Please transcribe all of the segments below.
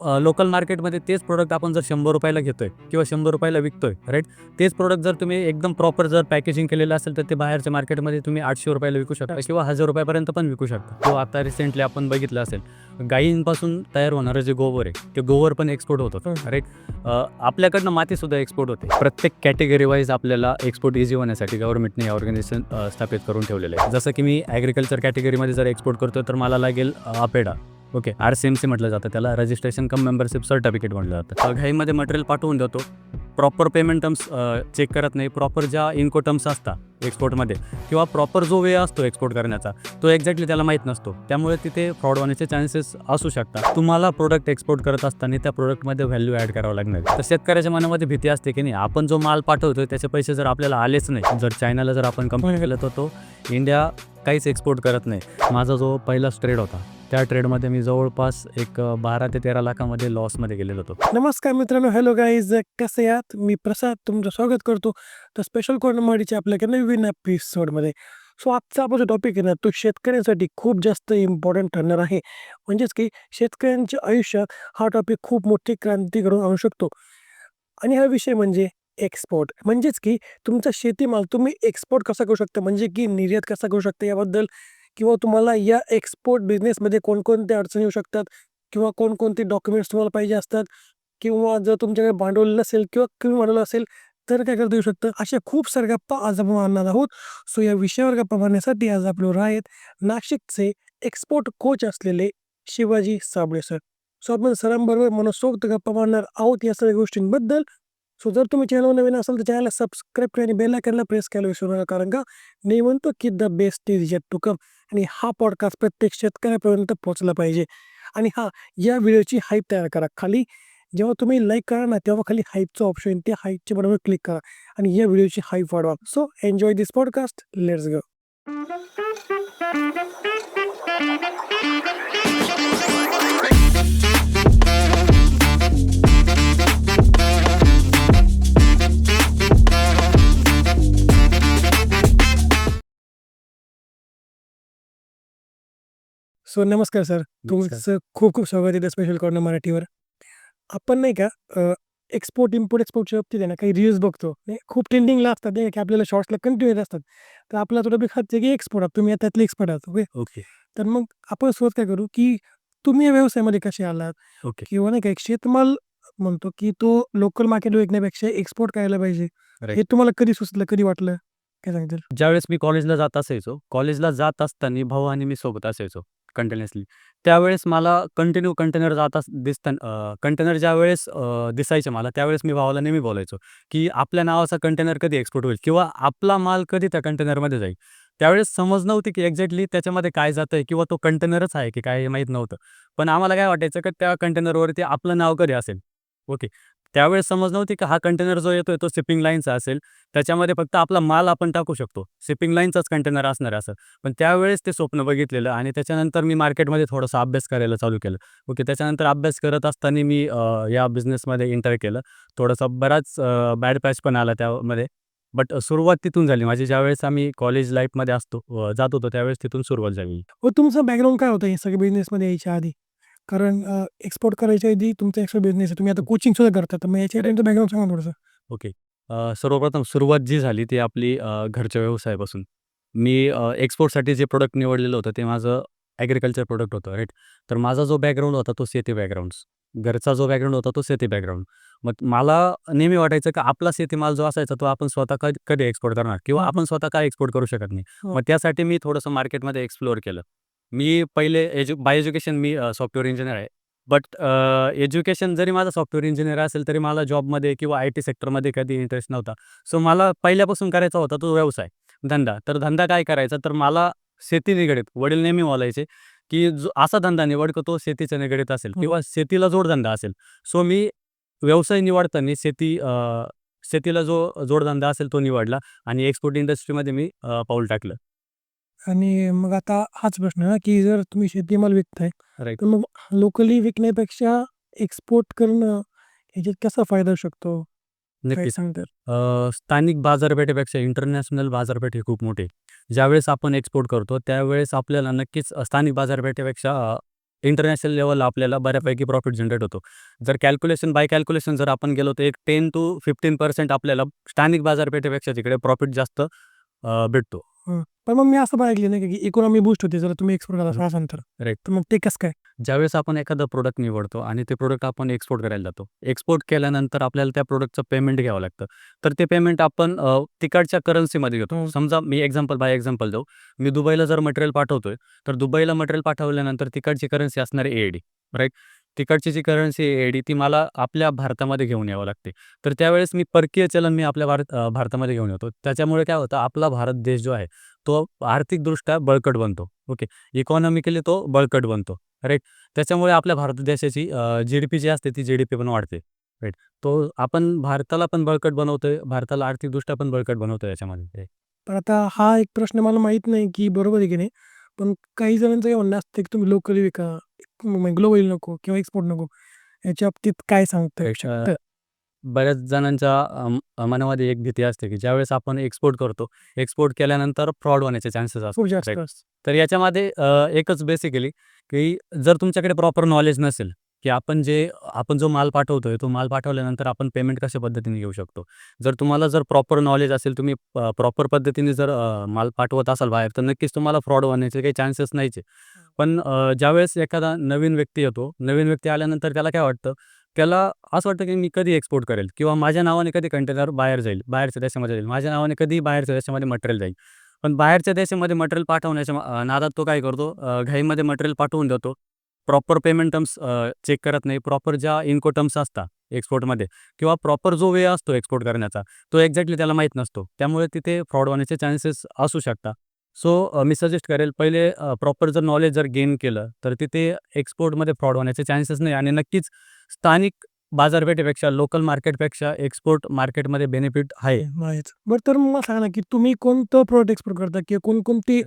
Local मार्केटमध्ये तेच product आपण जर शंभर रुपयाला घेतोय किंवा शंभर रुपयाला विकतोय राईट तेच प्रोडक्ट जर तुम्ही एकदम प्रॉपर जर पॅकेजिंग केलेलं असेल तर ते बाहेरच्या मार्केटमध्ये तुम्ही आठशे रुपयाला विकू शकता किंवा हजार रुपयापर्यंत पण विकू शकता. किंवा आता रिसेंटली आपण बघितलं असेल गायींपासून तयार होणारं जे गोबर आहे ते गोबर पण एक्सपोर्ट होतं राईट आपल्याकडनं मातीसुद्धा एक्सपोर्ट होते. प्रत्येक कॅटेगरी वाईज आपल्याला एक्सपोर्ट इझी होण्यासाठी गव्हर्नमेंटने हे ऑर्गनायझेशन स्थापित करून ठेवलेलं आहे. जसं की मी ॲग्रिकल्चर कॅटेगरीमध्ये जर एक्सपोर्ट करतो तर मला लागेल अ, APEDA okay R C M C म्हटलं जातं त्याला. रजिस्ट्रेशन कम मेंबरशिप सर्टिफिकेट म्हटलं जातं. घाईमध्ये मटेरियल पाठवून देतो. प्रॉपर पेमेंट टर्म्स चेक करत नाही. प्रॉपर ज्या इन्को टर्म्स असतात एक्सपोर्टमध्ये किंवा प्रॉपर जो वे असतो एक्सपोर्ट करण्याचा तो एक्झॅक्टली त्याला माहीत नसतो. त्यामुळे तिथे फ्रॉड होण्याचे चान्सेस असू शकतात. तुम्हाला प्रोडक्ट एक्सपोर्ट करत असताना त्या प्रोडक्टमध्ये व्हॅल्यू ॲड करावं लागणार. तर शेतकऱ्याच्या मनामध्ये भीती असते की नाही आपण जो माल पाठवतोय त्याचे पैसे जर आपल्याला आलेच नाही. जर चायनाला जर आपण कंपनी केलं तर तो इंडिया काहीच एक्सपोर्ट करत नाही. माझा जो पहिला ट्रेड होता त्या ट्रेडमध्ये मी जवळपास एक बारा ते तेरा लाखामध्ये लॉसमध्ये गेलेलो होतो. नमस्कार मित्रांनो हॅलो गाईज कसे आहात? मी प्रसाद तुमचं स्वागत करतो. तर स्पेशल कोर्नमाडीच्या आपल्या नवीन एपिसोडमध्ये. सो आजचा आपला जो टॉपिक आहे ना तो शेतकऱ्यांसाठी खूप जास्त इम्पॉर्टंट ठरणार आहे. म्हणजेच की शेतकऱ्यांच्या आयुष्यात हा टॉपिक खूप मोठी क्रांती घडून आणू शकतो. आणि हा विषय म्हणजे एक्सपोर्ट म्हणजेच की तुमचा शेतीमाल तुम्ही एक्सपोर्ट कसा करू शकता? म्हणजे की निर्यात कसा करू शकता? याबद्दल किंवा तुम्हाला या एक्सपोर्ट बिझनेसमध्ये कोणकोणत्या अडचणी येऊ शकतात? किंवा कोणकोणते डॉक्युमेंट्स तुम्हाला पाहिजे असतात? किंवा जर तुमच्याकडे भांडवल नसेल किंवा कमी भांडवल असेल तर काय करता येऊ शकतं? अशा खूप साऱ्या गप्पा आज आपण मारणार आहोत. सो या विषयावर गप्पा मारण्यासाठी आज आपल्यावर आहेत नाशिकचे एक्सपोर्ट कोच असलेले शिवाजी साबळे सर सो आपण सरांबरोबर मनसोक्त गप्पा मारणार आहोत या सगळ्या गोष्टींबद्दल. सो जर तुम्ही चॅनल नवीन असाल तर चॅनलला सबस्क्राईब करा आणि बेल आयकॉनला प्रेस करायला विसरू नका कारण का? मी म्हणतो की the best is yet to come आणि हा पॉडकास्ट प्रत्येक शेतकऱ्यापर्यंत पोहोचला पाहिजे. आणि हा या व्हिडिओची हाईप तयार करा. खाली जेव्हा तुम्ही लाईक करा ना तेव्हा खाली हाईपचं ऑप्शन येईल त्या हाईपच्या बरोबर क्लिक करा. आणि या व्हिडिओची हाईप वाढवा. So enjoy this podcast let's go so नमस्कार सर. तुमचं खूप खूप स्वागत आहे स्पेशल कॉर्नर मराठीवर. आपण नाही का एक्सपोर्ट इम्पोर्ट एक्सपोर्टच्या बाबतीत आहे ना काही रील्स बघतो. नाही खूप ट्रेंडिंगला असतात नाही का, आपल्याला शॉर्ट्सला कंटिन्यू येत असतात. तर आपला थोडं खात की एक्सपोर्ट आहात तुम्ही त्यातले एक्सपर्ट आहात ओके ओके तर मग आपण सुरुवात काय करू की तुम्ही या व्यवसायामध्ये कसे आलात? ओके किंवा नाही का एक शेतमाल म्हणतो की तो लोकल मार्केट विकण्यापेक्षा एक्सपोर्ट करायला पाहिजे. हे तुम्हाला कधी सुचलं कधी वाटलं? काय सांगतील ज्यावेळेस मी कॉलेजला जात असायचो कॉलेजला जात असताना भाऊ आणि मी सोबत असायचो. कंटिन्युअसली त्यावेळेस मला कंटिन्यू कंटेनर जाता दिसताना कंटेनर ज्यावेळेस दिसायचे मला त्यावेळेस मी भावाला नेहमी बोलायचो की आपल्या नावाचा कंटेनर कधी एक्सपोर्ट होईल किंवा आपला माल कधी त्या कंटेनरमध्ये जाईल. त्यावेळेस समज नव्हती की एक्झॅक्टली त्याच्यामध्ये काय जातं आहे किंवा तो कंटेनरच आहे की काय हे माहीत नव्हतं. पण आम्हाला काय वाटायचं की त्या कंटेनरवरती आपलं नाव कधी असेल? ओके. त्यावेळेस समज नव्हती की हा कंटेनर जो येतोय तो शिपिंग लाईनचा असेल. त्याच्यामध्ये फक्त आपला माल आपण टाकू शकतो. शिपिंग लाईनचाच कंटेनर असणार असं. पण त्यावेळेस ते स्वप्न बघितलेलं आणि त्याच्यानंतर मी मार्केटमध्ये थोडासा अभ्यास करायला चालू केलं. ओके त्याच्यानंतर अभ्यास करत असताना मी या बिझनेसमध्ये इंटर केलं. थोडंसं बराच बॅड पॅच पण आला त्यामध्ये. बट सुरुवात तिथून झाली. माझी ज्यावेळेस आम्ही कॉलेज लाईफमध्ये असतो जात होतो त्यावेळेस तिथून सुरुवात झाली. तुमचं बॅकग्राऊंड काय होतं हे सगळं बिझनेसमध्ये यायच्या आधी? कारण एक्सपोर्ट करायच्या आधी तुमचा एक्स्ट्रा बिझनेस आहे. तुम्ही आता कोचिंग सुद्धा करता. तर मग याच्या तुमचं बॅकग्राऊंड सांगा थोडंसं. ओके अ, सर्वप्रथम सुरुवात जी झाली ती आपली अ, घरच्या व्यवसायापासून. मी अ, एक्सपोर्टसाठी जे प्रोडक्ट निवडलेलं होतं ते माझं ॲग्रिकल्चर प्रोडक्ट होतं राईट तर माझा जो बॅकग्राऊंड होता तो शेती बॅकग्राऊंड्स घरचा जो बॅकग्राऊंड होता तो शेती बॅकग्राऊंड मग मला नेहमी वाटायचं की आपला शेतीमाल जो असायचा तो आपण स्वतः कधी कधी एक्सपोर्ट करणार? किंवा. आपण स्वतः काय एक्सपोर्ट करू शकत नाही? हो. मग त्यासाठी मी थोडंसं मार्केटमध्ये एक्सप्लोअर केलं. मी पहिले एज्यु बाय एज्युकेशन मी सॉफ्टवेअर इंजिनियर आहे. बट एज्युकेशन जरी माझं सॉफ्टवेअर इंजिनियर असेल तरी मला जॉबमध्ये किंवा आय टी सेक्टरमध्ये कधी इंटरेस्ट नव्हता. सो मला पहिल्यापासून करायचा होता तो व्यवसाय धंदा. तर धंदा काय करायचा? तर मला शेती निगडीत वडील नेहमी बोलायचे की जो असा धंदा निवड का तो शेतीच्या निगडीत असेल. किंवा शेतीला जोडधंदा असेल. सो मी व्यवसाय निवडताना शेती शेतीला जो जोडधंदा असेल तो निवडला आणि एक्सपोर्ट इंडस्ट्रीमध्ये मी पाऊल टाकलं. आणि मग आता हाच प्रश्न ना की जर तुम्ही शेतीमाल विकताय राईट. तर मग लोकली विकण्यापेक्षा एक्सपोर्ट करणं ह्याच्यात कसा फायदा होऊ शकतो? काय नक्कीच. सांगतात अ, स्थानिक बाजारपेठेपेक्षा इंटरनॅशनल बाजारपेठ ही खूप मोठी आहे. ज्यावेळेस आपण एक्सपोर्ट करतो त्यावेळेस आपल्याला नक्कीच स्थानिक बाजारपेठेपेक्षा इंटरनॅशनल लेवलला आपल्याला बऱ्यापैकी प्रॉफिट जनरेट होतो. जर कॅल्क्युलेशन बाय कॅल्क्युलेशन जर आपण गेलो तर एक टेन टू फिफ्टीन पर्सेंट आपल्याला स्थानिक बाजारपेठेपेक्षा तिकडे प्रॉफिट जास्त अ, भेटतो. पण मग मी असं ऐकलं नाही का इकॉनॉमी बूस्ट होते जर तुम्ही एक्सपोर्ट करत असाल तर. Right. तर मग ते कसं काय? ज्यावेळेस आपण एखादं प्रोडक्ट निवडतो आणि ते प्रोडक्ट आपण एक्सपोर्ट करायला जातो. एक्सपोर्ट केल्यानंतर आपल्याला त्या प्रोडक्टचं पेमेंट घ्यावं लागतं. तर ते पेमेंट आपण अ, तिकडच्या करन्सीमध्ये घेतो. हं. समजा मी एक्झाम्पल बाय एक्झाम्पल देऊ. मी दुबईला जर मटेरियल पाठवतोय तर दुबईला मटेरियल पाठवल्यानंतर तिकडची करन्सी असणार आहे एडी राईट तिकडची जी करन्सी एडी ती मला आपल्या भारतामध्ये घेऊन यावं लागते. तर त्यावेळेस मी परकीय चलन मी आपल्या भारत अ, भारतामध्ये घेऊन येतो. त्याच्यामुळे काय होतं आपला भारत देश जो आहे तो आर्थिकदृष्ट्या बळकट बनतो. ओके? इकॉनॉमिकली तो बळकट बनतो. राईट त्याच्यामुळे आपल्या भारत देशाची जी डी पी जी असते ती जी डी पी पण वाढते. राईट तो आपण भारताला पण बळकट बनवतोय भारताला आर्थिकदृष्ट्या पण बळकट बनवतोय याच्यामध्ये. पण आता हा एक प्रश्न मला माहीत नाही की बरोबर आहे की नाही पण काही जणांचं हे म्हणणं असतं की तुम्ही लोकली विका ग्लोबली नको किंवा एक्सपोर्ट नको याच्या बाबतीत काय सांगता बऱ्याच जणांच्या अम, मनामध्ये एक भीती असते की ज्यावेळेस आपण एक्सपोर्ट करतो एक्सपोर्ट केल्यानंतर फ्रॉड होण्याचे चान्सेस असतात खूप जास्त right. असतं. तर याच्यामध्ये अ, एकच बेसिकली की जर तुमच्याकडे प्रॉपर नॉलेज नसेल की आपण जे आपण जो माल पाठवतोय तो माल पाठवल्यानंतर आपण पेमेंट कशा पद्धतीने घेऊ शकतो? जर तुम्हाला जर प्रॉपर नॉलेज असेल तुम्ही प्रॉपर पद्धतीने जर माल पाठवत असाल बाहेर तर नक्कीच तुम्हाला फ्रॉड होण्याचे काही चान्सेस नाहीचे पण ज्यावेळेस एखादा नवीन व्यक्ती येतो नवीन व्यक्ती आल्यानंतर त्याला काय वाटतं? त्याला असं वाटतं की मी कधी एक्सपोर्ट करेल? किंवा माझ्या नावाने कधी कंटेनर बाहेर जाईल बाहेरच्या देशामध्ये जाईल. माझ्या नावाने कधी बाहेरच्या देशामध्ये मटेरियल जाईल? पण बाहेरच्या देशामध्ये मटेरियल पाठवण्याच्या नादात तो काय करतो? घाईमध्ये मटेरियल पाठवून देतो. प्रॉपर पेमेंट टर्म्स चेक करत नाही. प्रॉपर ज्या इन्को टर्म्स असतात एक्सपोर्टमध्ये किंवा प्रॉपर जो वे असतो एक्सपोर्ट करण्याचा तो एक्झॅक्टली त्याला माहीत नसतो. त्यामुळे तिथे फ्रॉड होण्याचे चान्सेस असू शकतात. सो मी सजेस्ट करेल पहिले प्रॉपर जर नॉलेज जर गेन केलं तर तिथे एक्सपोर्टमध्ये फ्रॉड होण्याचे चान्सेस नाही आणि नक्कीच स्थानिक बाजारपेठेपेक्षा लोकल मार्केटपेक्षा एक्सपोर्ट मार्केटमध्ये बेनिफिट आहे. बरं तर मला सांगा ना की तुम्ही कोणतं प्रोडक्ट एक्सपोर्ट करता किंवा कोणकोणती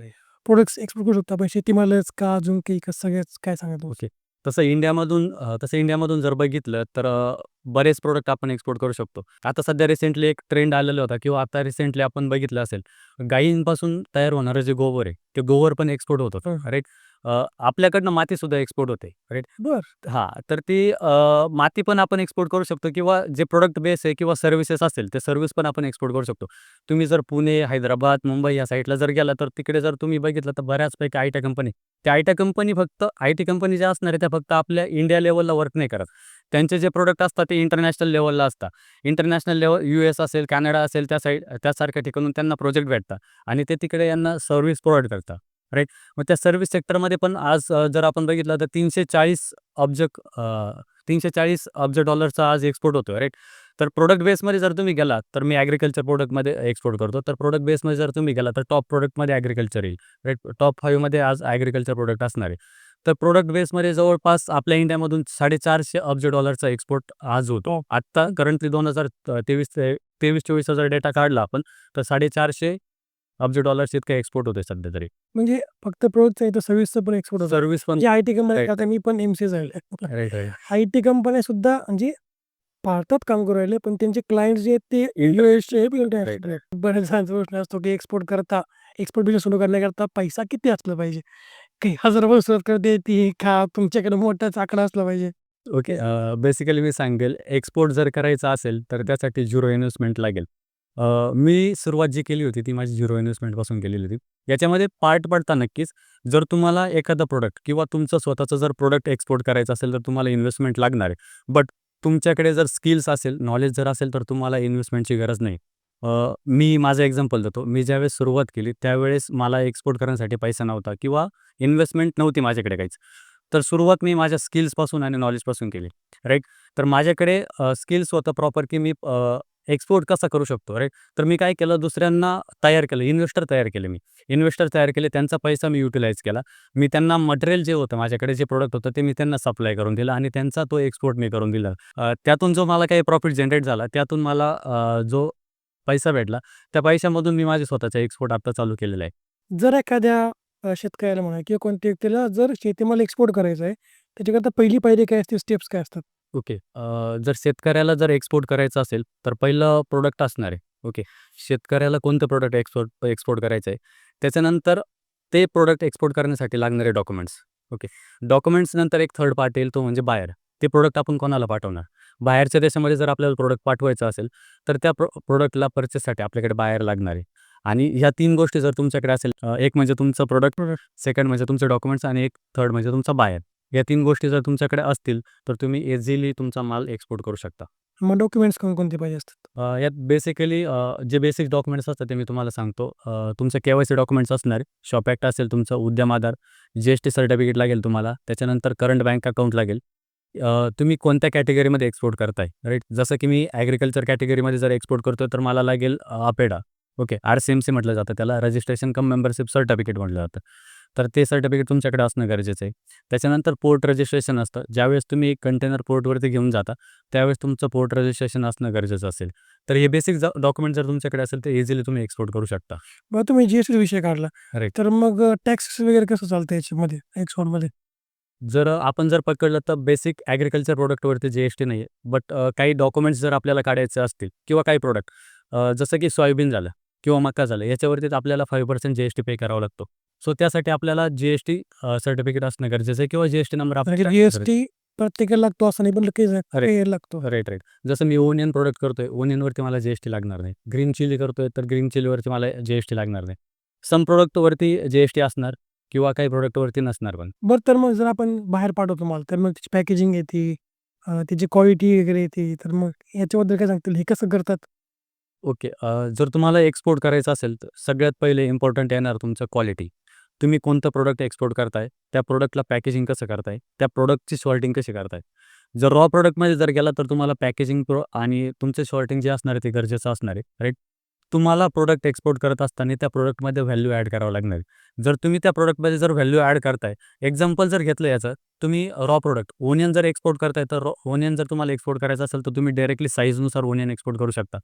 प्रोडक्ट्स एक्सपोर्ट करू शकता आपण. शेतीमालच का अजून काही का सगळ्याच काय सांगा तुम्ही? ओके. तसं इंडियामधून अ, तसं इंडियामधून जर बघितलं तर अ, बरेच प्रोडक्ट आपण एक्सपोर्ट करू शकतो. आता सध्या रिसेंटली एक ट्रेंड आलेला होता किंवा आता रिसेंटली आपण बघितलं असेल गायींपासून तयार होणारं जे गोबर आहे ते गोबर पण एक्सपोर्ट होत होतं हं. राईट आपल्याकडनं मातीसुद्धा एक्सपोर्ट होते राईट बरं हां, तर ती अ, माती पण आपण एक्सपोर्ट करू शकतो किंवा जे प्रॉडक्ट बेस आहे किंवा सर्व्हिसेस असेल, ते सर्व्हिस पण आपण एक्सपोर्ट करू शकतो. तुम्ही जर पुणे, हैदराबाद, मुंबई या साईडला जर गेला, तर तिकडे जर तुम्ही बघितलं तर बऱ्याचपैकी आय-टी कंपनी त्या आय-टी कंपनी फक्त आय-टी कंपनी ज्या असणार आहे, त्या फक्त आपल्या इंडिया लेव्हलला वर्क नाही करत. त्यांचे जे प्रॉडक्ट असतात ते इंटरनॅशनल लेव्हलला असतात. इंटरनॅशनल लेव्हल यू-एस असेल, कॅनडा असेल त्या साईड त्यासारख्या ठिकाणून त्यांना प्रोजेक्ट भेटतात आणि ते तिकडे यांना सर्व्हिस प्रोव्हाईड करतात. राईट. मग त्या सर्व्हिस सेक्टरमध्ये पण आज जर आपण बघितलं तर 340 अब्ज अ, 340 अब्ज डॉलरचा आज एक्सपोर्ट होतोय राईट. तर प्रॉडक्ट बेसमध्ये जर तुम्ही गेलात, तर मी ॲग्रीकल्चर प्रॉडक्टमध्ये एक्सपोर्ट करतो. तर प्रॉडक्ट बेसमध्ये जर तुम्ही गेलात, तर टॉप प्रॉडक्टमध्ये ॲग्रीकल्चर येईल. राईट. टॉप 5 मध्ये आज ॲग्रीकल्चर प्रॉडक्ट असणार आहे. तर प्रॉडक्ट बेसमध्ये जवळपास आपल्या इंडियामधून 450 अब्ज डॉलरचा एक्सपोर्ट आज होतो. आत्ता करंटली 2023 ते 23-24 चा जर डेटा काढला आपण, तर 450 अब्ज डॉलर्स इतका एक्सपोर्ट होतोय सध्या तरी. म्हणजे फक्त तर सर्व्हिसचं पण एक्सपोर्ट होतं. सर्व्हिस पण म्हणजे आय-टी कंपनी राईट. आता मी पण एम-सी-ए झालेलो आहे. Right, right. आय-टी कंपन्यासुद्धा म्हणजे भारतात काम करू राहिले, पण त्यांचे क्लायंट्स जे आहेत ते जणांचा प्रश्न असतो की एक्सपोर्ट करता एक्सपोर्ट बिझनेस सुरू करण्याकरता पैसा किती असला पाहिजे? काही हजारापासून सुरुवात करता येते का तुमच्याकडे मोठाच आकडा असला पाहिजे? ओके. बेसिकली मी सांगेल एक्सपोर्ट जर करायचा असेल, तर त्यासाठी झिरो इन्व्हेस्टमेंट लागेल. अ, मी सुरुवात जी केली होती ती माझी झिरो इन्व्हेस्टमेंटपासून केलेली होती. याच्यामध्ये पार्ट पडता नक्कीच. जर तुम्हाला एखादा प्रॉडक्ट किंवा तुमचं स्वतःचं जर प्रॉडक्ट एक्सपोर्ट करायचं असेल, तर तुम्हाला इन्व्हेस्टमेंट लागणार आहे. बट तुमच्याकडे जर स्किल्स असेल, नॉलेज जर असेल, तर तुम्हाला इन्व्हेस्टमेंटची गरज नाही. अ, मी माझं एक्झाम्पल देतो. मी ज्यावेळेस सुरुवात केली, त्यावेळेस मला एक्सपोर्ट करण्यासाठी पैसा नव्हता किंवा इन्व्हेस्टमेंट नव्हती माझ्याकडे काहीच. तर सुरुवात मी माझ्या स्किल्सपासून आणि नॉलेजपासून केली. राईट. तर माझ्याकडे अ, स्किल्स होतं प्रॉपर की मी अ, एक्सपोर्ट कसा करू शकतो राईट. तर मी काय केलं दुसऱ्यांना तयार केलं, इन्व्हेस्टर तयार केले मी. इन्व्हेस्टर तयार केले, त्यांचा पैसा मी युटिलाइज केला. मी त्यांना मटेरियल जे होतं माझ्याकडे जे प्रोडक्ट होतं ते मी त्यांना सप्लाय करून दिलं आणि त्यांचा तो एक्सपोर्ट मी करून दिला. त्यातून जो मला काही प्रॉफिट जनरेट झाला, त्यातून मला जो पैसा भेटला, त्या पैशामधून मी माझे स्वतःचा एक्सपोर्ट आता चालू केलेला आहे. जर एखाद्या शेतकऱ्याला म्हणा किंवा कोणत्या व्यक्तीला जर शेतीमाल एक्सपोर्ट करायचा आहे, त्याच्याकरता पहिली पायरी काय असते, स्टेप्स काय असतात? ओके. अ, जर शेतकऱ्याला जर एक्सपोर्ट करायचं असेल, तर पहिलं प्रॉडक्ट असणार आहे. ओके. शेतकऱ्याला कोणतं प्रॉडक्ट एक्सपोर्ट एक्सपोर्ट करायचं आहे. त्याच्यानंतर ते प्रॉडक्ट एक्सपोर्ट करण्यासाठी लागणारे डॉक्युमेंट्स. डॉक्युमेंट्स नंतर एक थर्ड पार्ट येईल तो म्हणजे बायर ते प्रोडक्ट आपण कोणाला पाठवणार बाहेरच्या देशामध्ये जर आपल्याला प्रोडक्ट पाठवायचं असेल तर त्या प्रो प्रोडक्टला पर्चेससाठी आपल्याकडे बायर लागणार आहे आणि ह्या तीन गोष्टी जर तुमच्याकडे असेल अ, एक म्हणजे तुमचं प्रोडक्ट सेकंड म्हणजे तुमचे डॉक्युमेंट्स आणि एक थर्ड म्हणजे तुमचा बायर या तीन गोष्टी जर तुमच्याकडे असतील तर तुम्ही इझिली तुमचा माल एक्सपोर्ट करू शकता. मग डॉक्युमेंट्स कोणकोणते पाहिजे असतात? अ, यात बेसिकली जे बेसिक डॉक्युमेंट्स असतात ते मी तुम्हाला सांगतो. अ, तुमचं के वाय सी डॉक्युमेंट्स असणार शॉप ॲक्ट असेल तुमचं Udyam Aadhaar G S T certificate लागेल तुम्हाला त्याच्यानंतर करंट बँक अकाउंट लागेल. अ, तुम्ही कोणत्या कॅटेगरीमध्ये एक्सपोर्ट करताय? राईट जसं की मी ॲग्रिकल्चर कॅटेगरीमध्ये जर एक्सपोर्ट करतोय तर मला लागेल अ, APEDA okay R C M C म्हटलं जातं त्याला. रजिस्ट्रेशन कम मेंबरशिप सर्टिफिकेट म्हटलं जातं. तर ते सर्टिफिकेट तुमच्याकडे असणं गरजेचं आहे. त्याच्यानंतर पोर्ट रजिस्ट्रेशन असतं. ज्यावेळेस तुम्ही कंटेनर पोर्टवरती घेऊन जाता त्यावेळेस तुमचं पोर्ट रजिस्ट्रेशन असणं गरजेचं असेल. तर हे बेसिक डॉक्युमेंट जर तुमच्याकडे असेल तर इझिली तुम्ही एक्सपोर्ट करू शकता. मग तुम्ही जी एस टी विषय काढला. तर मग टॅक्स वगैरे कसं चालतं याच्यामध्ये एक्सपोर्टमध्ये जर आपण जर पकडलं तर बेसिक ॲग्रिकल्चर प्रोडक्टवरती जी एस टी नाही आहे बट काही डॉक्युमेंट्स जर आपल्याला काढायचे असतील किंवा काही प्रोडक्ट जसं की सोयाबीन झालं किंवा मका झालं याच्यावरतीच आपल्याला five percent G S T pay करावा लागतो. सो त्यासाठी आपल्याला जी एस टी सर्टिफिकेट असणं गरजेचं आहे किंवा जी एस टी नंबर म्हणजे जी एस टी प्रत्येकाला लागतो असं नाही पण काही लागतो. राईट राईट जसं मी ओनियन प्रोडक्ट करतोय ओनियनवरती मला जी एस टी लागणार नाही. ग्रीन चिली करतोय तर ग्रीन चिलीवरती मला जी एस टी लागणार नाही. सम प्रोडक्टवरती जी एस टी असणार किंवा काही प्रोडक्टवरती नसणार पण. बरं तर मग जर आपण बाहेर पाठवतो माल तर मग त्याची पॅकेजिंग येते त्याची क्वालिटी वगैरे येते तर मग याच्याबद्दल काय सांगतील? हे कसं करतात? ओके जर तुम्हाला एक्सपोर्ट करायचं असेल तर सगळ्यात पहिले इम्पॉर्टंट येणार तुमचं क्वालिटी तुम्ही कोणतं प्रोडक्ट एक्सपोर्ट करताय त्या प्रोडक्टला पॅकेजिंग कसं करताय त्या प्रोडक्टची शॉर्टिंग कशी करताय. जर रॉ प्रोडक्टमध्ये जर गेला तर तुम्हाला पॅकेजिंग प्रो आणि तुमचे शॉर्टिंग जे असणार आहे ते गरजेचं असणार आहे राईट तुम्हाला प्रोडक्ट एक्सपोर्ट करत असताना त्या प्रोडक्टमध्ये व्हॅल्यू ॲड करावं लागणार. जर तुम्ही त्या प्रोडक्टमध्ये जर व्हॅल्यू ॲड करताय एक्झाम्पल जर घेतलं याचं तुम्ही रॉ प्रोडक्ट ओनियन जर एक्सपोर्ट करताय तर ओनियन जर तुम्हाला एक्सपोर्ट करायचं असेल तर तुम्ही डायरेक्टली साईजनुसार ओनियन एक्सपोर्ट करू शकता.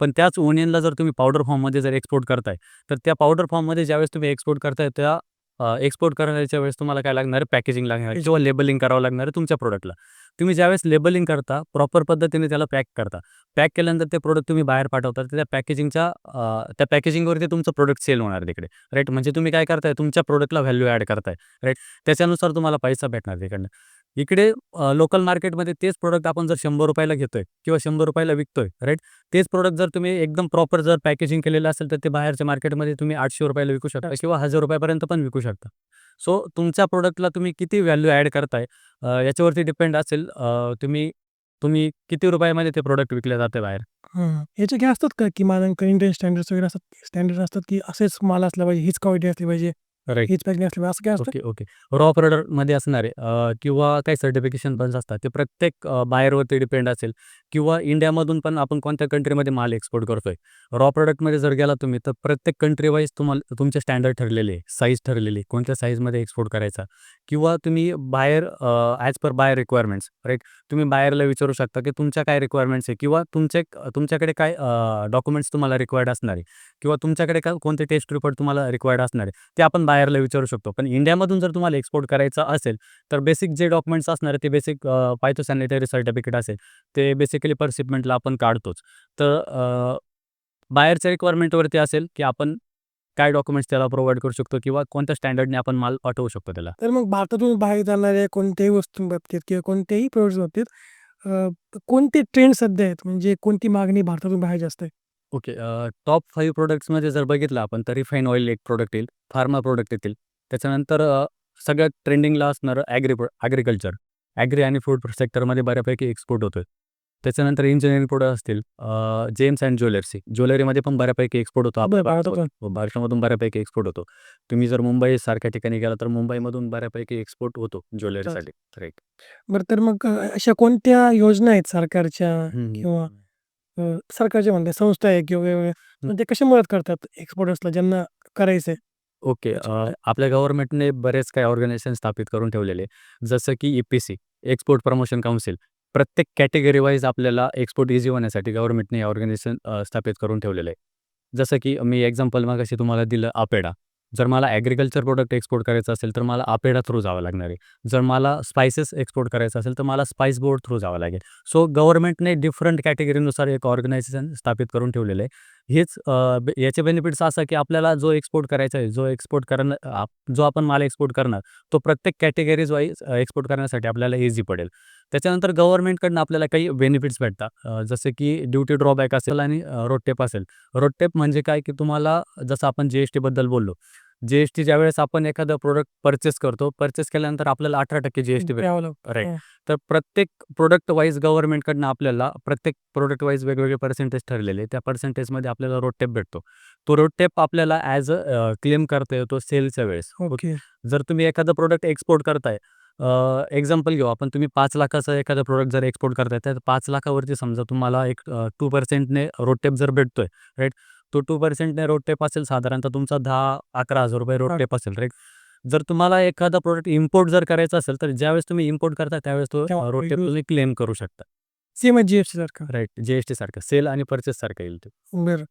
पण त्याच ओनियनला जर तुम्ही पावडर फॉर्ममध्ये जर एक्सपोर्ट करताय तर त्या पावडर फॉर्ममध्ये ज्यावेळेस तुम्ही एक्सपोर्ट करताय त्या एक्सपोर्ट करायच्या वेळेस तुम्हाला काय लागणार? आहे पॅकेजिंग लागणार आहे किंवा लेबलिंग करावं लागणार आहे तुमच्या प्रोडक्टला तुम्ही ज्यावेळेस लेबलिंग करता प्रॉपर पद्धतीने त्याला पॅक करता. पॅक केल्यानंतर ते प्रोडक्ट तुम्ही बाहेर पाठवता तर त्या पॅकेजिंगच्या त्या पॅकेजिंगवरती तुमचं प्रोडक्ट सेल होणार तिकडे. राईट म्हणजे तुम्ही काय करताय? तुमच्या प्रोडक्टला व्हॅल्यू ॲड करताय. राईट त्याच्यानुसार तुम्हाला पैसा भेटणार तिकडनं. इकडे लोकल मार्केटमध्ये तेच प्रोडक्ट आपण जर शंभर रुपयाला घेतोय किंवा शंभर रुपयाला विकतोय राईट तेच प्रोडक्ट जर तुम्ही एकदम प्रॉपर जर पॅकेजिंग केलेलं असेल तर ते बाहेरच्या मार्केटमध्ये तुम्ही आठशे रुपयाला विकू शकता किंवा हजार रुपयापर्यंत पण विकू शकता. सो तुमच्या प्रोडक्टला तुम्ही किती व्हॅल्यू ॲड करताय याच्यावरती डिपेंड असेल तुम्ही तुम्ही किती रुपयामध्ये ते प्रोडक्ट विकले जाते बाहेर. याचे काय असतात का की माझ्याकडे इंडियन स्टँडर्ड्स वगैरे असतात स्टँडर्ड असतात की असेच माल असला पाहिजे हीच क्वालिटी असली पाहिजे? राईट हीच पॅकिंग असली पाहिजे असं काय असतं? Okay okay. रॉ प्रोडक्टमध्ये असणारे अ, किंवा काही सर्टिफिकेशन पण असतात. ते प्रत्येक अ, बायरवरती डिपेंड असेल. किंवा इंडियामधून पण आपण कोणत्या कंट्रीमध्ये माल एक्सपोर्ट करतोय? रॉ प्रोडक्टमध्ये जर गेला तुम्ही तर प्रत्येक कंट्री वाईज तुम्हाला तुमचे स्टँडर्ड ठरलेले साईज ठरलेली कोणत्या साईजमध्ये एक्सपोर्ट करायचा? किंवा तुम्ही बाहेर as per buyer requirements right? तुम्ही बायरला विचारू शकता की तुमच्या काय रिक्वायरमेंट्स आहे? किंवा तुमचे तुमच्याकडे काय डॉक्युमेंट्स तुम्हाला रिक्वायर्ड असणार आहे? किंवा तुमच्याकडे काय कोणते टेस्ट रिपोर्ट तुम्हाला रिक्वायर्ड असणार आहे? ते आपण बाहेरला विचारू शकतो. पण इंडियामधून जर तुम्हाला एक्सपोर्ट करायचं असेल तर बेसिक जे डॉक्युमेंट्स असणार ते बेसिक पायथो सॅनिटरी सर्टिफिकेट असेल ते बेसिकली पर शिपमेंटला आपण काढतोच. तर बाहेरच्या रिक्वायरमेंटवरती असेल की आपण काय डॉक्युमेंट्स त्याला प्रोव्हाइड करू शकतो किंवा कोणत्या स्टँडर्डने आपण माल पाठवू शकतो त्याला. तर मग भारतातून बाहेर जाणाऱ्या कोणत्याही वस्तूंबाबतीत किंवा कोणत्याही प्रोडक्ट्स बाबतीत कोणते ट्रेंड सध्या आहेत? म्हणजे कोणती मागणी भारतातून बाहेर जास्त आहे? ओके. टॉप फाईव्ह प्रोडक्ट्समध्ये जर बघितलं आपण तर रिफाईन ऑइल एक प्रोडक्ट येईल फार्मा प्रोडक्ट येतील. त्याच्यानंतर अ, सगळ्यात ट्रेंडिंगला असणारं ॲग्री ॲग्रिकल्चर ॲग्री आणि फूड सेक्टरमध्ये बऱ्यापैकी एक्सपोर्ट होतोय. त्याच्यानंतर इंजिनिअरिंग प्रोडक्ट असतील जेम्स अँड ज्वेलर्सी ज्वेलरीमध्ये पण बऱ्यापैकी एक्सपोर्ट होतो बरं, आपल्या भारतातून. भारतामधून. हो, महाराष्ट्रामधून बऱ्यापैकी एक्सपोर्ट होतो. तुम्ही जर मुंबई सारख्या ठिकाणी गेला तर मुंबईमधून बऱ्यापैकी एक्सपोर्ट होतो ज्वेलरीसाठी. राईट बरं तर मग अं, अशा कोणत्या योजना आहेत सरकारच्या किंवा अं, सरकारच्या म्हणते संस्था आहे किंवा वेगवेगळ्या ते कशा मदत करतात एक्सपोर्टर्सला ज्यांना करायचंय? ओके. अ, आपल्या गव्हर्नमेंटने बरेच काही ऑर्गनायझेशन स्थापित करून ठेवलेले जसं की ई एक्सपोर्ट प्रमोशन काउन्सिल प्रत्येक कॅटेगरी वाईज आपल्याला एक्सपोर्ट इझी होण्यासाठी गव्हर्नमेंटने ऑर्गनायझेशन स्थापित करून ठेवलेलं आहे जसं की मी एक्झाम्पल मग तुम्हाला दिलं अपेडा जर मला ॲग्रिकल्चर प्रोडक्ट एक्सपोर्ट करायचं असेल तर मला आपेडा थ्रू जावं लागणार आहे. जर मला स्पायसेस एक्सपोर्ट करायचं असेल तर मला स्पाइस बोर्ड थ्रू जावं लागेल. सो गव्हर्नमेंटने डिफरंट कॅटेगरीनुसार एक ऑर्गनायझेशन स्थापित करून ठेवलेलं आहे. हेच याचे बेनिफिट्स असं की आपल्याला जो एक्सपोर्ट करायचा आहे जो एक्सपोर्ट करणार जो आपण माल एक्सपोर्ट करणार तो प्रत्येक कॅटेगरीज वाईज एक्सपोर्ट करण्यासाठी आपल्याला इझी पडेल. त्याच्यानंतर गव्हर्नमेंटकडनं आपल्याला काही बेनिफिट्स भेटतात. जसे की ड्युटी ड्रॉबॅक असेल आणि रोड टेप असेल. रोड टेप म्हणजे काय? की तुम्हाला जसं आपण जी एस टीबद्दल बोललो जी एस टी ज्यावेळेस आपण एखादं प्रोडक्ट परचेस करतो परचेस केल्यानंतर आपल्याला अठरा टक्के जी एस टी द्यावं लागतं. राईट हं. तर प्रत्येक प्रोडक्ट वाईज गव्हर्नमेंटकडनं आपल्याला प्रत्येक प्रोडक्ट वाईज वेगवेगळे पर्सेंटेज ठरलेले त्या पर्सेंटेजमध्ये आपल्याला रोड टेप भेटतो. तो रोड टेप आपल्याला ॲज अ क्लेम करता येतो सेलच्या वेळेस. ओके. जर तुम्ही एखादं प्रोडक्ट एक्सपोर्ट करताय एक्झाम्पल घेऊ. आपण तुम्ही पाच लाखाचं एखादं प्रोडक्ट जर एक्सपोर्ट करताय तर पाच लाखावरती समजा तुम्हाला एक टू पर्सेंटने रोड टेप जर भेटतोय राईट तो टू पर्सेंटने रोड टेप असेल साधारणतः तुमचा दहा अकरा हजार रुपये रोड. टेप असेल राईट जर तुम्हाला एखादा प्रोडक्ट इम्पोर्ट जर करायचा असेल तर ज्यावेळेस तुम्ही इम्पोर्ट करता त्यावेळेस तो तेव्हा रोड टेप तुम्ही क्लेम करू शकता. सेम आहे जीएसटी सारखं. राईट जी एस टी सारखं. सेल आणि परचेस सारखं येईल ते. बरं.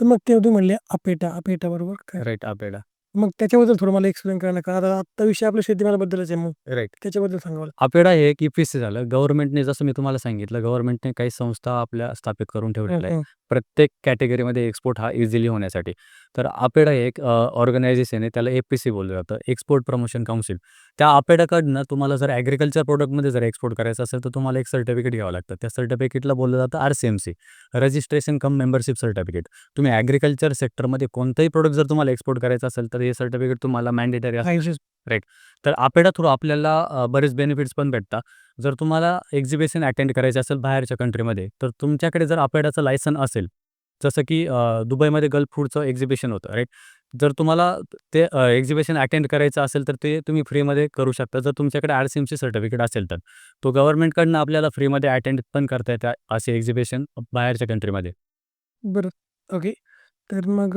तर मग ते तुम्ही म्हणले अपेटा. अपेटा बरोबर? राईट अपेडा मग त्याच्याबद्दल थोडं मला एक्सप्लेन करा ना कारण आता आत्ता विषय आपल्या शेतीमालाबद्दलच आहे मग. राईट त्याच्याबद्दल सांगा मला अपेडा हे एक ईपीसी झालं. गव्हर्नमेंटने जसं मी तुम्हाला सांगितलं गव्हर्नमेंटने काही संस्था आपल्या स्थापित करून ठेवलेल्या आहे हं, प्रत्येक कॅटेगरीमध्ये एक्सपोर्ट हा इझिली होण्यासाठी. तर अपेडा हे एक ऑर्गनायझेशन आहे त्याला ए पी सी बोललं जातं. एक्सपोर्ट प्रमोशन काउन्सिल त्या अपेडाकडनं तुम्हाला जर ॲग्रिकल्चर प्रोडक्टमध्ये जर एक्सपोर्ट करायचं असेल तर तुम्हाला एक सर्टिफिकेट घ्यावं लागतं. त्या सर्टिफिकेटला बोललं जातं R C M C registration cum membership certificate तुम्ही ॲग्रिकल्चर सेक्टरमध्ये कोणताही प्रोडक्ट जर तुम्हाला एक्सपोर्ट करायचं असेल तर हे सर्टिफिकेट तुम्हाला मॅन्डेटरी असतं. ICS तर अपेडा थ्रू आपल्याला बरेच बेनिफिट्स पण भेटतात. जर तुम्हाला एक्झिबिशन अटेंड करायचे असेल बाहेरच्या कंट्रीमध्ये तर तुमच्याकडे जर अपेडाचं लायसन असेल जसं की दुबईमध्ये गल्फ फूडचं एक्झिबिशन होतं राईट जर तुम्हाला ते एक्झिबिशन अटेंड करायचं असेल तर ते तुम्ही फ्रीमध्ये करू शकता. जर तुमच्याकडे आर सी एमची सर्टिफिकेट असेल तर. तो गव्हर्नमेंटकडनं आपल्याला फ्रीमध्ये अटेंड पण करता येतं असे एक्झिबिशन बाहेरच्या कंट्रीमध्ये बरं. ओके. तर मग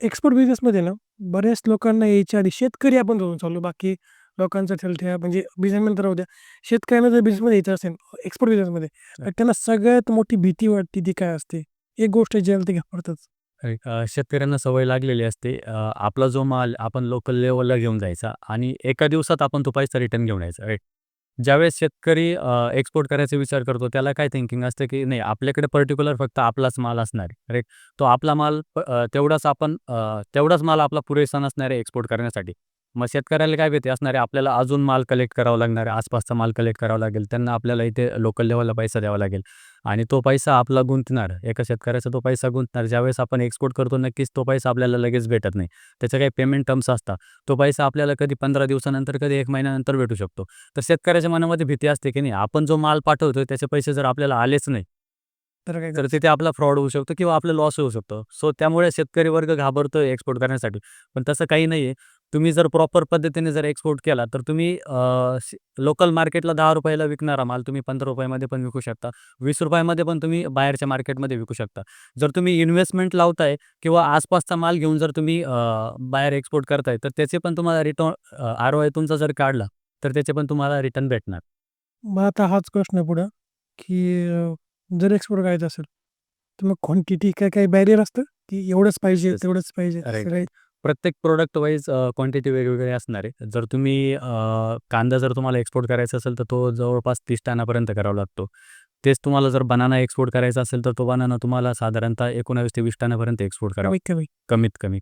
एक्सपोर्ट बिझनेसमध्ये ना बऱ्याच लोकांना यायच्या आधी शेतकरी आपण धरून चाललो. बाकी लोकांचा ठेवठ्या म्हणजे बिझनेसमॅन तर राहू द्या. शेतकऱ्यांना जर बिझनेसमध्ये यायचं असेल एक्सपोर्ट बिझनेसमध्ये तर त्यांना सगळ्यात मोठी भीती वाटते ती काय असते? एक गोष्ट ज्याला ते घाबरतात. अ, शेतकऱ्यांना सवय लागलेली असते. अ, आपला जो माल आपण लोकल लेवलला घेऊन जायचा आणि एका दिवसात आपण तो पैसा रिटर्न घेऊन यायचा राईट ज्यावेळेस शेतकरी एक्सपोर्ट करायचा विचार करतो त्याला काय थिंकिंग असते की नाही आपल्याकडे पर्टिक्युलर फक्त आपलाच माल असणार आहे राईट तो आपला माल प- अ, तेवढाच आपण अ, तेवढाच माल आपला पुरेसा नसणार आहे एक्सपोर्ट करण्यासाठी. मग शेतकऱ्याला काय भीती असणार आहे? आपल्याला अजून माल कलेक्ट करावा लागणार आहे. आसपासचा माल कलेक्ट करावा लागेल. त्यांना आपल्याला इथे लोकल लेवलला पैसा द्यावा लागेल. आणि तो पैसा आपला गुंतणार. एका शेतकऱ्याचा तो पैसा गुंतणार. ज्यावेळेस आपण एक्सपोर्ट करतो नक्कीच तो पैसा आपल्याला लगेच भेटत नाही. त्याचे काही पेमेंट टर्म्स असतात. तो पैसा आपल्याला कधी पंधरा दिवसानंतर कधी एक महिन्यानंतर भेटू शकतो. तर शेतकऱ्याच्या मनामध्ये भीती असते की नाही? आपण जो माल पाठवतोय त्याचे पैसे जर आपल्याला आलेच नाही तर काय तर तिथे आपला फ्रॉड होऊ शकतो किंवा आपलं लॉस होऊ शकतो. सो त्यामुळे शेतकरी वर्ग घाबरतो एक्सपोर्ट करण्यासाठी. पण तसं काही नाही आहे तुम्ही जर प्रॉपर पद्धतीने जर एक्सपोर्ट केला तर तुम्ही लोकल मार्केटला दहा रुपयाला विकणारा माल तुम्ही पंधरा रुपयामध्ये पण विकू शकता वीस रुपयामध्ये पण तुम्ही बाहेरच्या मार्केटमध्ये विकू शकता जर तुम्ही इन्व्हेस्टमेंट लावताय किंवा आसपासचा माल घेऊन जर तुम्ही बाहेर एक्सपोर्ट करताय तर त्याचे पण तुम्हाला रिटर्न आर ओ तुमचा जर काढला तर त्याचे पण तुम्हाला रिटर्न भेटणार मग आता हाच प्रश्न पुढं की जर एक्सपोर्ट करायचं असेल तर मग क्वांटिटी काय काय बॅरियर असतं की एवढंच पाहिजे. तेवढंच पाहिजे. प्रत्येक प्रोडक्ट वाईज क्वांटिटी वेगवेगळी असणार आहे. जर तुम्ही अ, कांदा जर तुम्हाला एक्सपोर्ट करायचा असेल तर तो जवळपास तीस टनापर्यंत करावा लागतो. तेच तुम्हाला जर बनाना एक्सपोर्ट करायचा असेल तर तो बनाना तुम्हाला साधारणतः एकोणावीस ते वीस टनापर्यंत एक्सपोर्ट करावा. कमीत कमी. कमीत कमी.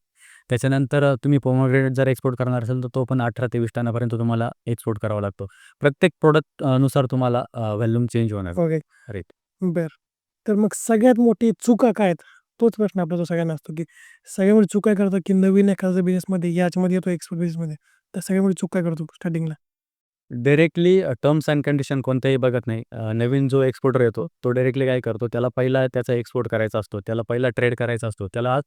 त्याच्यानंतर अ, तुम्ही पोमोग्रेनेट जर एक्सपोर्ट करणार असेल तर तो पण अठरा ते वीस टनापर्यंत तुम्हाला एक्सपोर्ट करावा लागतो. प्रत्येक प्रोडक्टनुसार तुम्हाला व्हॅल्यूम चेंज होणार. ओके. बर. तर मग सगळ्यात मोठी चुका काय आहेत? तोच प्रश्न आपला तो सगळ्यांना असतो की सगळ्यामुळे चूक काय करतो की नवीन एखाद्या बिझनेसमध्ये याच्यामध्ये येतो एक्सपोर्ट बिझनेसमध्ये तर सगळ्यामुळे चूक काय करतो स्टार्टिंगला डायरेक्टली टर्म्स अँड कंडिशन कोणत्याही बघत नाही. नवीन जो एक्सपोर्टर येतो तो डायरेक्टली काय करतो त्याला पहिला त्याचा एक्सपोर्ट करायचा असतो त्याला पहिला ट्रेड करायचा असतो त्याला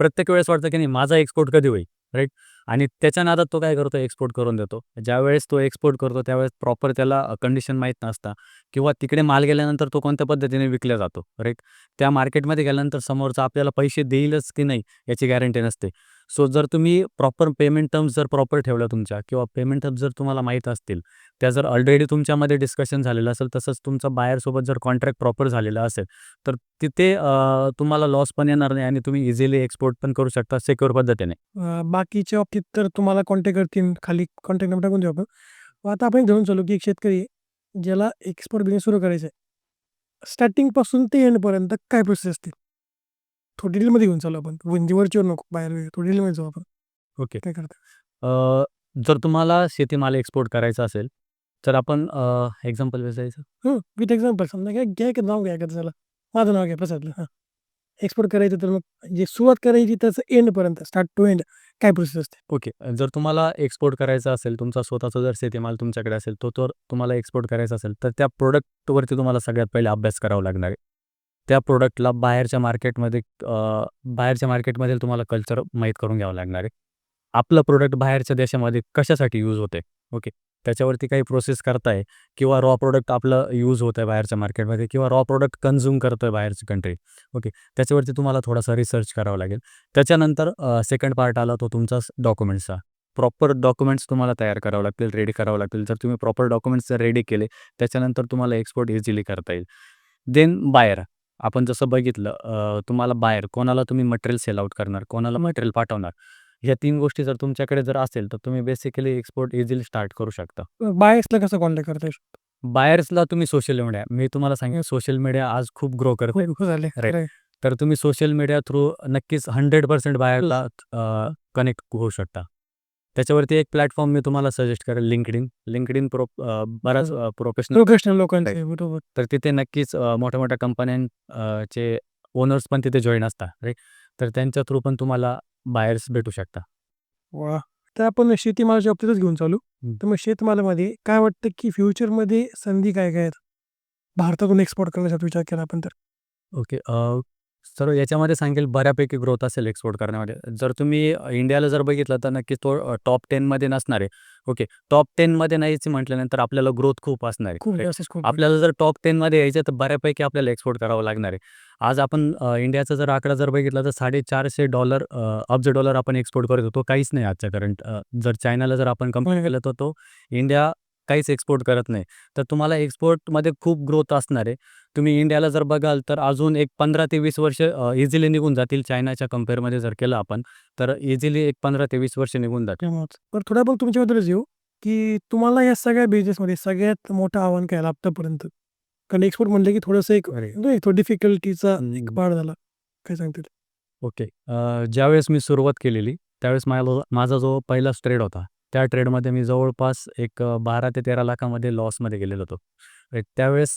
प्रत्येक वेळेस वाटतं की नाही माझा एक्सपोर्ट कधी होईल? राईट आणि त्याच्या नादात तो काय करतो? एक्सपोर्ट करून देतो. ज्यावेळेस तो एक्सपोर्ट करतो त्यावेळेस प्रॉपर त्याला कंडिशन माहीत नसता. किंवा तिकडे माल गेल्यानंतर तो कोणत्या पद्धतीने विकला जातो? राईट त्या मार्केटमध्ये गेल्यानंतर समोरचा आपल्याला पैसे देईलच की नाही याची गॅरंटी नसते. सो जर तुम्ही प्रॉपर पेमेंट टर्म्स जर प्रॉपर ठेवल्या तुमच्या किंवा पेमेंट टर्म्स जर तुम्हाला माहीत असतील, त्या जर ऑलरेडी तुमच्यामध्ये डिस्कशन झालेलं असेल, तसंच तुमचा बायरसोबत जर कॉन्ट्रॅक्ट प्रॉपर झालेला असेल, तर तिथे तुम्हाला लॉस पण येणार नाही आणि तुम्ही इझिली एक्सपोर्ट पण करू शकता सेक्युअर पद्धतीने. बाकीच्या बाबतीत तर तुम्हाला कॉन्टॅक्ट करतील. खाली कॉन्टॅक्ट नंबर टाकून देऊ आपण. आता आपण धरून चालू, की एक शेतकरी ज्याला एक्सपोर्ट बिझनेस सुरू करायचा आहे. स्टार्टिंगपासून ते एंडपर्यंत काय प्रोसेस असतील थोडी डिटेलमध्ये घेऊन चालू आपण. म्हणजे वरचेवर नको, बाहेर. थोडी डिटेलमध्ये जाऊ आपण. ओके. काय करता? अ, जर तुम्हाला शेतीमाल एक्सपोर्ट करायचा असेल, तर आपण एक्झाम्पल? हं, विथ एक्झाम्पल समजा घ्या घ्या की नाव घ्या एखादं चला. माझं नाव घ्या प्रसाद. हां. एक्सपोर्ट करायचं तर मग जे सुरुवात करायची त्याचं एंडपर्यंत स्टार्ट टू एंड काय प्रोसेस असते? ओके. जर तुम्हाला एक्सपोर्ट करायचा असेल, तुमचा स्वतःचा जर शेतीमाल तुमच्याकडे असेल, तो तर तुम्हाला एक्सपोर्ट करायचा असेल, तर त्या प्रॉडक्टवरती तुम्हाला सगळ्यात पहिले अभ्यास करावा लागणार आहे. त्या प्रोडक्टला बाहेरच्या मार्केटमध्ये बाहेरच्या मार्केटमध्ये तुम्हाला कल्चर माहीत करून घ्यावं लागणार आहे. आपलं प्रोडक्ट बाहेरच्या देशामध्ये कशासाठी यूज होते, ओके. त्याच्यावरती काही प्रोसेस करताय किंवा रॉ प्रोडक्ट आपलं यूज होत आहे बाहेरच्या मार्केटमध्ये किंवा रॉ प्रॉडक्ट कन्झ्युम आहे बाहेरची कंट्री, ओके. त्याच्यावरती तुम्हाला थोडासा रिसर्च करावा लागेल. त्याच्यानंतर सेकंड पार्ट आला तो तुमचा डॉक्युमेंट्सचा. प्रॉपर डॉक्युमेंट्स तुम्हाला तयार करावं लागतील, रेडी करावं लागतील. जर तुम्ही प्रॉपर डॉक्युमेंट्स जर रेडी केले, त्याच्यानंतर तुम्हाला एक्सपोर्ट इझिली करता येईल. Then buyer. आपण जसं बघितलं अ, तुम्हाला बायर कोणाला तुम्ही मटेरियल सेल आउट करणार, कोणाला मटेरियल पाठवणार. ह्या 3 गोष्टी जर तुमच्याकडे जर असेल, तर तुम्ही बेसिकली एक्सपोर्ट इझिली स्टार्ट करू शकता. बायर्सला कसं कॉन्टॅक्ट करता येऊ शकतो? बायर्सला तुम्ही सोशल मीडिया मी तुम्हाला सांगेन सोशल मीडिया आज खूप ग्रो करत झाले. राइट. तर तुम्ही सोशल मीडिया थ्रू नक्कीच 100% बायरला अ, कनेक्ट होऊ शकता. त्याच्यावरती एक प्लॅटफॉर्म मी तुम्हाला सजेस्ट करेल LinkedIn. LinkedIn प्रो अ, बराच अ, प्रोफेशनल प्रोफेशनल लोकांचे बरोबर. तर तिथे नक्कीच अ, मोठ्या-मोठ्या कंपन्यां अ, चे ओनर्स पण तिथे जॉइन असतात, राइट. तर त्यांच्या थ्रू पण तुम्हाला बायर्स भेटू शकता. वाह! तर आपण शेतीमालाच्या बाबतीतच घेऊन चालू. तर मग शेतमालामध्ये काय वाटतं, की फ्युचरमध्ये संधी काय-काय आहेत? भारतातून एक्सपोर्ट करण्याचा विचार केला आपण तर? ओके. तर याच्यामध्ये सांगेल बऱ्यापैकी ग्रोथ असेल एक्सपोर्ट करण्यामध्ये. जर तुम्ही इंडियाला जर बघितलं तर नक्कीच तो टॉप 10 मध्ये नसणार आहे. ओके. टॉप 10 मध्ये नाहीच म्हटल्यानंतर आपल्याला ग्रोथ खूप असणार आहे. आपल्याला जर टॉप 10 मध्ये यायचं तर बऱ्यापैकी आपल्याला एक्सपोर्ट करावं लागणार आहे. आज आपण इंडियाचा जर आकडा जर बघितला तर $450 अ, अब्ज डॉलर आपण एक्सपोर्ट करत होतो. काहीच नाही आजच्या करंट जर चायनाला जर आपण कंपेअर केलं तर तो इंडिया काहीच एक्सपोर्ट करत नाही. तर तुम्हाला एक्सपोर्टमध्ये खूप ग्रोथ असणार आहे. तुम्ही इंडियाला जर बघाल तर अजून एक 15 ते 20 वर्ष इझिली निघून जातील चायनाच्या कंपेअरमध्ये जर केलं आपण, तर इझिली एक 15 ते 20 वर्ष निघून जातील. त्यामुळेच. बरं थोडं आपण तुमच्याबद्दलच येऊ, की तुम्हाला या सगळ्या बिझनेसमध्ये सगळ्यात मोठं आव्हान काय आलं आत्तापर्यंत? कारण एक्सपोर्ट म्हटलं की थोडंसं एक डिफिकल्टीचा एक. पार्ट झाला. काय सांगता येईल? ओके. ज्यावेळेस मी सुरुवात केलेली, त्यावेळेस माझा माझा जो पहिलाच ट्रेड होता, त्या ट्रेडमध्ये मी जवळपास एक बारा ते 13 लाखामध्ये लॉसमध्ये गेलेलो होतो. राईट त्यावेळेस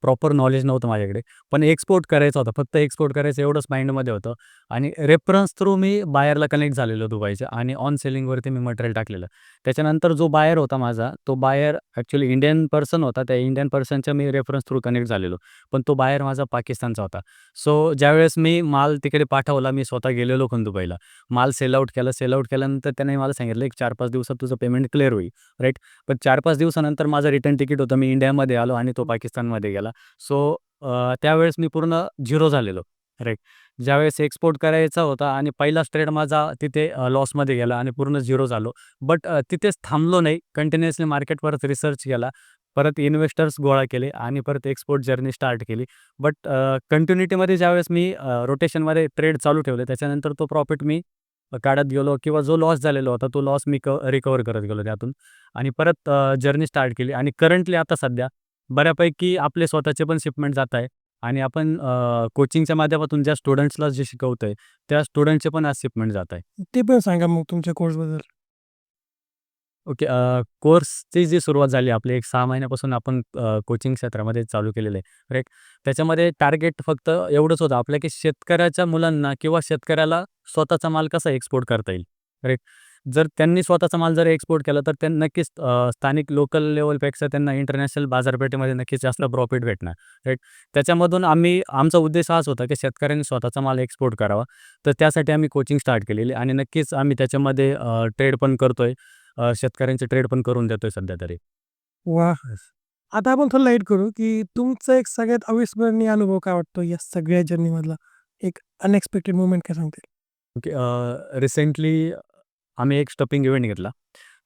प्रॉपर नॉलेज नव्हतं माझ्याकडे. पण एक्सपोर्ट करायचा होता. फक्त एक्सपोर्ट करायचं एवढंच माइंडमध्ये होतं आणि रेफरन्स थ्रू मी बायरला कनेक्ट झालेलो दुबईच्या आणि ऑन सेलिंगवरती मी मटेरियल टाकलेलं. त्याच्यानंतर जो बायर होता माझा, तो बायर ॲक्च्युली इंडियन पर्सन होता. त्या इंडियन पर्सनच्या मी रेफरन्स थ्रू कनेक्ट झालेलो. पण तो बायर माझा पाकिस्तानचा होता. सो ज्यावेळेस मी माल तिकडे पाठवला, मी स्वतः गेलेलो पण दुबईला. माल सेल आउट केला. सेल आउट केल्यानंतर त्याने मला सांगितलं, "एक 4-5 दिवसात तुझं पेमेंट क्लिअर होईल." राईट पण 4-5 दिवसानंतर माझं रिटर्न तिकीट होतं. मी इंडियामध्ये आलो आणि तो पाकिस्तानमध्ये गेला. सो त्यावेळेस मी पूर्ण झिरो झालेलो. राईट ज्यावेळेस एक्सपोर्ट करायचा होता आणि पहिलाच ट्रेड माझा तिथे लॉसमध्ये गेला आणि पूर्ण झिरो झालो. बट तिथेच थांबलो नाही. कंटिन्युअसली मार्केट परत रिसर्च केला. परत इन्व्हेस्टर्स गोळा केले आणि परत एक्सपोर्ट जर्नी स्टार्ट केली. बट कंटिन्युटीमध्ये ज्यावेळेस मी रोटेशनमध्ये ट्रेड चालू ठेवले, त्याच्यानंतर तो प्रॉफिट मी काढत गेलो किंवा जो लॉस झालेला होता, तो लॉस मी क रिकवर करत गेलो त्यातून आणि परत जर्नी स्टार्ट केली आणि करंटली आता सध्या बऱ्यापैकी आपले स्वतःचे पण शिपमेंट जात आहे आणि आपण कोचिंगच्या माध्यमातून ज्या स्टुडंट्सला जे शिकवतोय, त्या स्टुडंटचे पण आज शिपमेंट जात आहे. ते पण सांगा मग तुमच्या कोर्सबद्दल? ओके. कोर्सची जी सुरुवात झाली आपली एक 6 महिन्यापासून आपण कोचिंग क्षेत्रामध्ये चालू केलेलं आहे, राइट. त्याच्यामध्ये टार्गेट फक्त एवढंच होतं आपलं, की शेतकऱ्याच्या मुलांना किंवा शेतकऱ्याला स्वतःचा माल कसा एक्सपोर्ट करता येईल, राइट. जर त्यांनी स्वतःचा माल जर एक्सपोर्ट केला, तर त्यांना नक्कीच स्थानिक लोकल लेव्हलपेक्षा त्यांना इंटरनॅशनल बाजारपेठेमध्ये नक्कीच जास्त प्रॉफिट भेटणार, राइट. त्याच्यामधून आम्ही आमचा उद्देश हाच होता, की शेतकऱ्यांनी स्वतःचा माल एक्सपोर्ट करावा. तर त्यासाठी आम्ही कोचिंग स्टार्ट केलेली आणि नक्कीच आम्ही त्याच्यामध्ये ट्रेड पण करतोय. शेतकऱ्यांचे ट्रेड पण करून देतोय सध्या तरी. वाह! आता आपण थोडं लाइट करू, की तुमचा एक सगळ्यात अविस्मरणीय अनुभव काय वाटतो या सगळ्या जर्नीमधला? एक अनएक्सपेक्टेड मोमेंट काय सांगता? ओके रिसेंटली आम्ही एक स्टपिंग इव्हेंट घेतला.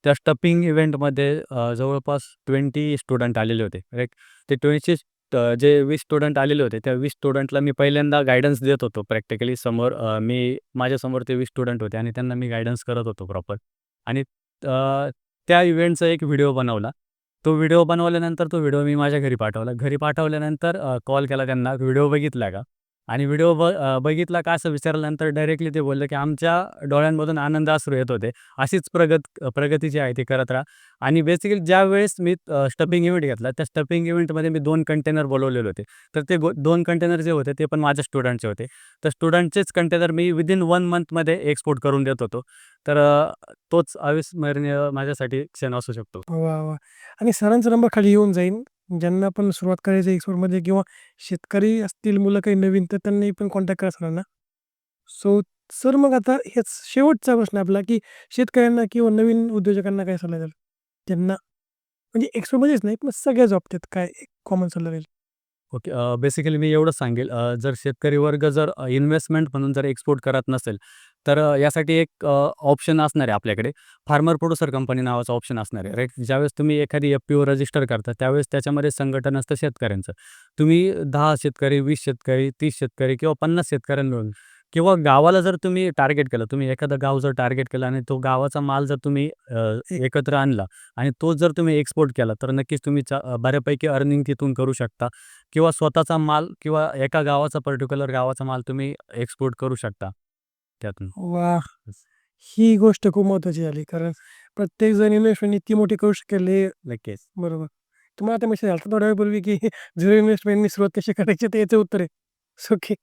त्या स्टपिंग इव्हेंटमध्ये जवळपास ट्वेंटी स्टुडंट आलेले होते. राईट ते ट्वेंटी जे वीस स्टुडंट आलेले होते त्या वीस स्टुडंटला मी पहिल्यांदा गायडन्स देत होतो प्रॅक्टिकली समोर. मी माझ्यासमोर ते वीस स्टुडंट होते आणि त्यांना मी गायडन्स करत होतो प्रॉपर आणि त्या इव्हेंटचा एक व्हिडिओ बनवला. तो व्हिडिओ बनवल्यानंतर तो व्हिडिओ मी माझ्या घरी पाठवला. घरी पाठवल्यानंतर कॉल केला त्यांना. व्हिडिओ बघितला का? आणि व्हिडिओ ब बघितला का असं विचारल्यानंतर डायरेक्टली ते बोलले की आमच्या डोळ्यांमधून आनंद असू येत होते अशीच प्रगत प्रगती जी आहे ती करत राहा. आणि बेसिकली ज्यावेळेस मी स्टपिंग इव्हेंट घेतला त्या स्टपिंग इव्हेंटमध्ये मी दोन कंटेनर बोलवलेले होते. तर ते दोन कंटेनर जे होते ते पण माझ्या स्टुडंटचे होते. तर स्टुडंटचेच कंटेनर मी विदिन वन मंथमध्ये एक्सपोर्ट करून देत होतो. तर तोच अविस्मरणीय माझ्यासाठी क्षण असू शकतो. वा वा. आणि सरांचा नंबर खाली येऊन जाईन. ज्यांना पण सुरुवात करायची आहे एक्सपोर्टमध्ये किंवा शेतकरी असतील मुलं काही नवीन तर त्यांनी पण कॉन्टॅक्ट करा सरांना. सो सर मग आता हेच शेवटचा प्रश्न आपला की शेतकऱ्यांना किंवा नवीन उद्योजकांना काय सल्ला द्याल? त्यांना म्हणजे एक्सपोर्टमध्येच नाही पण सगळ्या जॉब त्यात काय कॉमन सल्ला राहील ओके बेसिकली मी एवढं सांगेल. जर शेतकरी वर्ग जर इन्व्हेस्टमेंट म्हणून जर एक्सपोर्ट करत नसेल तर अ, यासाठी एक ऑप्शन असणार आहे आपल्याकडे. फार्मर प्रोड्युसर कंपनी नावाचा ऑप्शन असणार आहे राईट? ज्यावेळेस तुम्ही एखादी एफ पी ओ रजिस्टर करता त्यावेळेस त्याच्यामध्ये संघटन असतं शेतकऱ्यांचं. तुम्ही दहा शेतकरी वीस शेतकरी तीस शेतकरी किंवा पन्नास शेतकऱ्यांना मिळून किंवा गावाला जर तुम्ही टार्गेट केलं तुम्ही एखादं गाव जर टार्गेट केलं आणि तो गावाचा माल जर तुम्ही अ, एकत्र आणला आणि तो जर तुम्ही एक्सपोर्ट केला तर नक्कीच तुम्ही चा अ, बऱ्यापैकी अर्निंग तिथून करू शकता किंवा स्वतःचा माल किंवा एका गावाचा पर्टिक्युलर गावाचा माल तुम्ही एक्सपोर्ट करू शकता. त्यातून. वा. ही गोष्ट खूप महत्त्वाची झाली कारण प्रत्येक जण इन्व्हेस्टमेंट इतकी मोठी करू शकेल हे नक्कीच. बरोबर. तुम्हाला आता मेसेज आला थोड्या वेळपूर्वी की झिरो इन्व्हेस्टमेंटनी सुरुवात कशी करायची तर याचं उत्तर आहे. ओके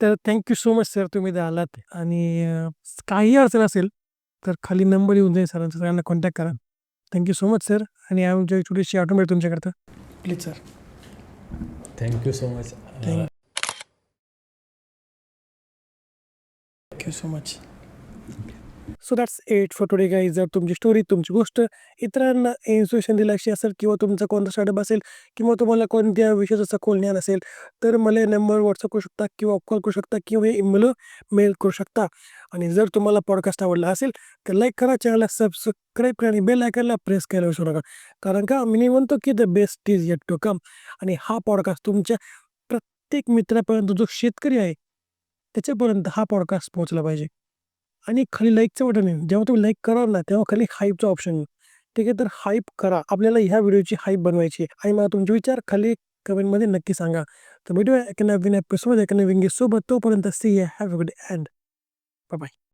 तर थँक्यू सो मच सर तुम्ही इथं आलात आणि काही अडचण असेल तर खाली नंबर येऊन जाईल सरांचा सगळ्यांना कॉन्टॅक्ट करा. थँक्यू सो मच सर आणि आमच्या छोटीशी ऑटोमेट तुमच्याकडं. Please sir thank you so much you so much so that's it for today guys जर तुमची स्टोरी तुमची गोष्ट इतरांना इन्स्पिरेशन दिलं अशी असेल किंवा तुमचा कोणता स्टार्टअप असेल किंवा तुम्हाला कोणत्या विषयाचं सखोल ज्ञान असेल तर मला नंबर व्हॉट्सअप करू शकता किंवा कॉल करू शकता किंवा हे मला मेल करू शकता. आणि जर तुम्हाला पॉडकास्ट आवडला असेल तर लाईक करा चॅनलला सबस्क्राईब करा आणि बेल आयकनला प्रेस करायला विसरू नका. कारण का मी म्हणतो की the best is yet to come आणि हा पॉडकास्ट तुमच्या प्रत्येक मित्रापर्यंत जो शेतकरी आहे त्याच्यापर्यंत हा पॉडकास्ट पोहोचला पाहिजे. आणि खाली लाईकचं बटन येईल जेव्हा तुम्ही लाईक कराल ना तेव्हा खाली हाईपचा ऑप्शन येईल ठीक आहे तर हाईप करा. आपल्याला ह्या व्हिडिओची हाईप बनवायची आहे. आणि मला तुमचे विचार खाली कमेंटमध्ये नक्की सांगा. तर व्हिडिओ एका नवीन एपिसोड एका नवीन सोबत. तोपर्यंत see have good and bye